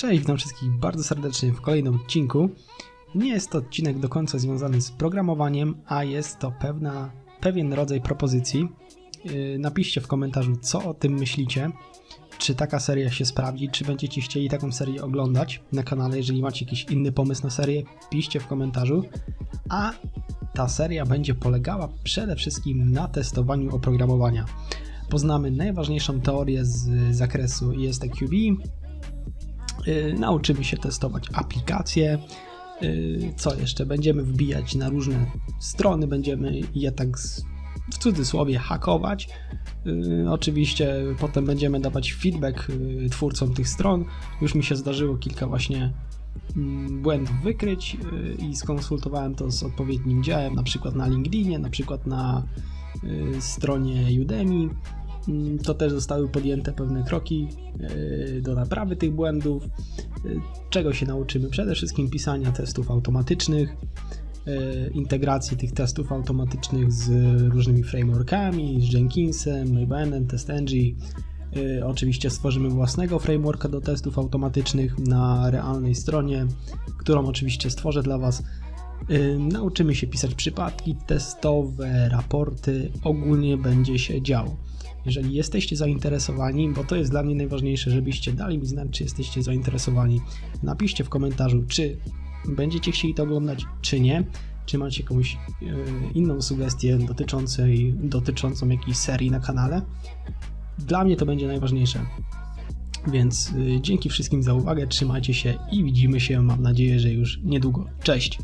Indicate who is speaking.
Speaker 1: Cześć, witam wszystkich bardzo serdecznie w kolejnym odcinku. Nie jest to odcinek do końca związany z programowaniem, a jest to pewna, pewien rodzaj propozycji. Yy, Napiszcie w komentarzu, co o tym myślicie. Czy taka seria się sprawdzi, czy będziecie chcieli taką serię oglądać na kanale. Jeżeli macie jakiś inny pomysł na serię, piszcie w komentarzu. A ta seria będzie polegała przede wszystkim na testowaniu oprogramowania. Poznamy najważniejszą teorię z zakresu ESTQB, Yy, nauczymy się testować aplikacje. Yy, Co jeszcze? Będziemy wbijać na różne strony, będziemy je tak w cudzysłowie hakować. Yy, Oczywiście potem będziemy dawać feedback twórcom tych stron. Już mi się zdarzyło kilka właśnie mm, błędów wykryć i skonsultowałem to z odpowiednim działem, na przykład na LinkedInie, na przykład na stronie Udemy. Mm, To też zostały podjęte pewne kroki yy, do naprawy tych błędów. Yy, Czego się nauczymy? Przede wszystkim pisania testów automatycznych, yy, integracji tych testów automatycznych z różnymi frameworkami, z Jenkinsem, Mavenem, TestNG. Oczywiście stworzymy własnego frameworka do testów automatycznych na realnej stronie, którą oczywiście stworzę dla Was. Nauczymy się pisać przypadki testowe, raporty, ogólnie będzie się działo. Jeżeli jesteście zainteresowani, bo to jest dla mnie najważniejsze, żebyście dali mi znać, czy jesteście zainteresowani, napiszcie w komentarzu, czy będziecie chcieli to oglądać, czy nie. Czy macie jakąś e, inną sugestię dotyczącej, dotyczącą jakiejś serii na kanale. Dla mnie to będzie najważniejsze. Więc y, dzięki wszystkim za uwagę, trzymajcie się i widzimy się, mam nadzieję, że już niedługo. Cześć!